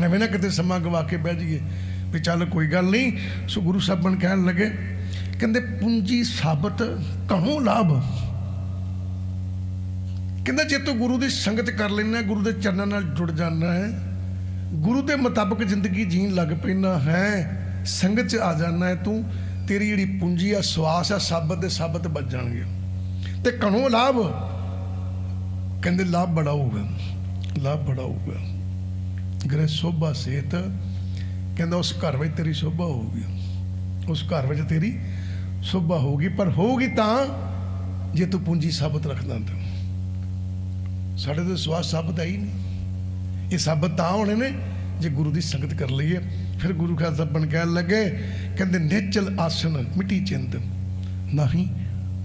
ਐਵੇਂ ਨਾ ਕਿਤੇ ਸਮਾਂ ਗਵਾ ਕੇ ਬਹਿ ਜਾਈਏ ਵੀ ਚੱਲ ਕੋਈ ਗੱਲ ਨਹੀਂ। ਸੋ ਗੁਰੂ ਸਾਹਿਬਾਨ ਕਹਿਣ ਲੱਗੇ, ਕਹਿੰਦੇ, ਪੂੰਜੀ ਸਾਬਤ ਕਹੋਂ ਲਾਭ। ਕਹਿੰਦਾ, ਜੇ ਤੂੰ ਗੁਰੂ ਦੀ ਸੰਗਤ ਕਰ ਲੈਣਾ ਗੁਰੂ ਦੇ ਚਰਨਾਂ ਨਾਲ ਜੁੜ ਜਾਣਾ ਹੈ, ਗੁਰੂ ਦੇ ਮੁਤਾਬਕ ਜ਼ਿੰਦਗੀ ਜੀਣ ਲੱਗ ਪੈਣਾ ਹੈ, ਸੰਗਤ 'ਚ ਆ ਜਾਣਾ ਹੈ ਤੂੰ, ਤੇਰੀ ਜਿਹੜੀ ਪੂੰਜੀ ਆ, ਸਵਾਸ ਆ, ਸਾਬਤ ਦੇ ਸਾਬਤ ਬਚ ਜਾਣਗੇ। ਤੇ ਕਣੋ ਲਾਭ, ਕਹਿੰਦੇ, ਲਾਭ ਬੜਾ ਹੋਊਗਾ, ਲਾਭ ਬੜਾ ਹੋਊਗਾ। ਗ੍ਰਹਿ ਸੋਭਾ ਸੇਤ, ਕਹਿੰਦਾ ਉਸ ਘਰ ਵਿੱਚ ਤੇਰੀ ਸੋਭਾ ਹੋਊਗੀ। ਉਸ ਘਰ ਵਿੱਚ ਤੇਰੀ ਸੋਭਾ ਹੋਊਗੀ, ਪਰ ਹੋਊਗੀ ਤਾਂ ਜੇ ਤੂੰ ਪੂੰਜੀ ਸਾਬਤ ਰੱਖਦਾ ਤਾਂ ਸਾਡੇ ਤੇ ਸਵਾਸ ਸਾਬਤ ਹੈ ਹੀ ਨਹੀਂ। ਇਹ ਸਾਬਤ ਤਾਂ ਹੋਣੇ ਨੇ ਜੇ ਗੁਰੂ ਦੀ ਸੰਗਤ ਕਰ ਲਈਏ। ਫਿਰ ਗੁਰੂ ਖਾਲਸਾ ਬਣ ਕਹਿਣ ਲੱਗੇ, ਕਹਿੰਦੇ, ਨੇਚਲ ਆਸਣ ਮਿੱਟੀ ਚਿੰਤ, ਨਹੀਂ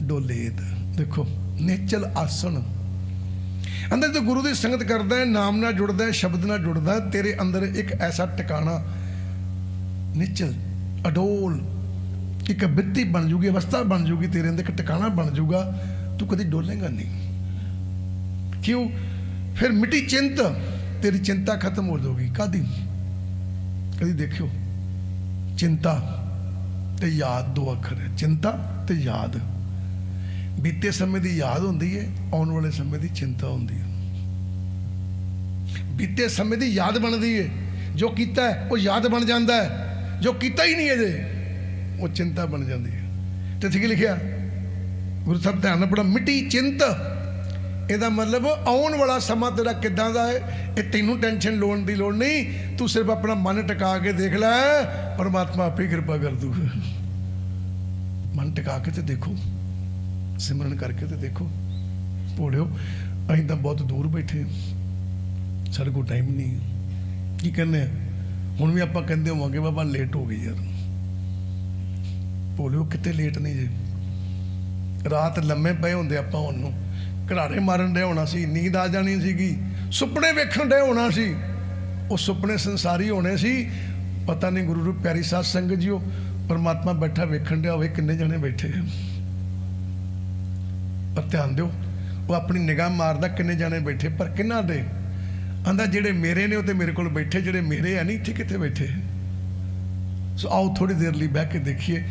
ਡੋਲੇਤ। ਦੇਖੋ, ਨੇਚਲ ਆਸਣ ਅੰਦਰ ਤੇ ਗੁਰੂ ਦੀ ਸੰਗਤ ਕਰਦਾ ਹੈ ਨਾਮ ਨਾਲ ਜੁੜਦਾ ਹੈ ਸ਼ਬਦ ਨਾਲ ਜੁੜਦਾ ਹੈ, ਤੇਰੇ ਅੰਦਰ ਇੱਕ ਐਸਾ ਟਿਕਾਣਾ ਨਿਚਲ ਅਡੋਲ ਇੱਕ ਬਿੱਤੀ ਬਣ ਜੂਗੀ ਅਵਸਥਾ ਬਣ ਜੂਗੀ ਤੇਰੇ ਅੰਦਰ ਇੱਕ ਟਿਕਾਣਾ ਬਣ ਜੂਗਾ ਤੂੰ ਕਦੀ ਡੋਲੇਗਾ ਨਹੀਂ। ਕਿਉਂ? ਫਿਰ ਮਿੱਟੀ ਚਿੰਤ ਤੇਰੀ ਚਿੰਤਾ ਖਤਮ ਹੋ ਜਾਊਗੀ। ਕਾਦੀ ਕਦੀ ਦੇਖਿਓ? ਚਿੰਤਾ ਤੇ ਯਾਦ ਦੋ ਅੱਖਰ ਹੈ। ਚਿੰਤਾ ਤੇ ਯਾਦ। ਬੀਤੇ ਸਮੇਂ ਦੀ ਯਾਦ ਹੁੰਦੀ ਹੈ ਆਉਣ ਵਾਲੇ ਸਮੇਂ ਦੀ ਚਿੰਤਾ ਹੁੰਦੀ ਹੈ ਬੀਤੇ ਸਮੇਂ ਦੀ ਯਾਦ ਬਣਦੀ ਹੈ ਜੋ ਕੀਤਾ ਉਹ ਯਾਦ ਬਣ ਜਾਂਦਾ ਹੈ ਜੋ ਕੀਤਾ ਹੀ ਨਹੀਂ ਅਜੇ, ਉਹ ਚਿੰਤਾ ਬਣ ਜਾਂਦੀ ਹੈ ਤੇ ਠੀਕ ਲਿਖਿਆ? ਗੁਰੂ ਸਾਹਿਬ ਧਿਆਨ ਨਾਲ ਪੜਾ ਮਿੱਟੀ ਚਿੰਤ। ਇਹਦਾ ਮਤਲਬ ਆਉਣ ਵਾਲਾ ਸਮਾਂ ਤੇਰਾ ਕਿੱਦਾਂ ਦਾ ਹੈ ਇਹ ਤੈਨੂੰ ਟੈਨਸ਼ਨ ਲੋਣ ਦੀ ਲੋੜ ਨਹੀਂ, ਤੂੰ ਸਿਰਫ ਆਪਣਾ ਮਨ ਟਿਕਾ ਕੇ ਦੇਖ ਲੈ, ਪਰਮਾਤਮਾ ਆਪੇ ਕਿਰਪਾ ਕਰ ਦੂਗਾ ਮਨ ਟਿਕਾ ਕੇ ਤੇ ਦੇਖੋ। ਸਿਮਰਨ ਕਰਕੇ ਤੇ ਦੇਖੋ, ਭੋਲਿਓ, ਅਸੀਂ ਤਾਂ ਬਹੁਤ ਦੂਰ ਬੈਠੇ ਸਾਡੇ ਕੋਲ ਟਾਈਮ ਨਹੀਂ ਕੀ ਕਹਿੰਦੇ ਹੁਣ ਵੀ ਆਪਾਂ ਕਹਿੰਦੇ ਹੋਵਾਂਗੇ, ਬਾਬਾ ਲੇਟ ਹੋ ਗਈ ਯਾਰ। ਭੋਲਿਓ, ਕਿਤੇ ਲੇਟ ਨਹੀਂ ਜੇ। ਰਾਤ ਲੰਮੇ ਪਏ ਹੁੰਦੇ ਆਪਾਂ ਉਹਨੂੰ ਘਰਾੜੇ ਮਾਰਨ ਦੇ ਹੋਣਾ ਸੀ, ਨੀਂਦ ਆ ਜਾਣੀ ਸੀਗੀ। ਸੁਪਨੇ ਵੇਖਣ ਦੇ ਹੋਣਾ ਸੀ। ਉਹ ਸੁਪਨੇ ਸੰਸਾਰੀ ਹੋਣੇ ਸੀ। ਪਤਾ ਨਹੀਂ ਗੁਰੂ ਰੂਪ ਪਿਆਰੀ ਸਾਧ ਸੰਗਤ ਜੀਓ, ਪਰਮਾਤਮਾ ਬੈਠਾ ਵੇਖਣ ਡਿਆ ਹੋਵੇ ਕਿੰਨੇ ਜਣੇ ਬੈਠੇ ਆ। ਪਰ ਧਿਆਨ ਦਿਓ, ਉਹ ਆਪਣੀ ਨਿਗਾਹ ਮਾਰਦਾ ਕਿੰਨੇ ਜਾਣੇ ਬੈਠੇ, ਪਰ ਕਿੰਨਾ ਦੇ? ਆਂਦਾ ਜਿਹੜੇ ਮੇਰੇ ਨੇ ਉਹ ਤੇ ਮੇਰੇ ਕੋਲ ਬੈਠੇ, ਜਿਹੜੇ ਮੇਰੇ ਆ ਨਹੀਂ, ਇੱਥੇ ਕਿੱਥੇ ਬੈਠੇ? ਸੋ ਆਓ ਥੋੜੀ ਦੇਰ ਲਈ ਬਹਿ ਕੇ ਦੇਖੀਏ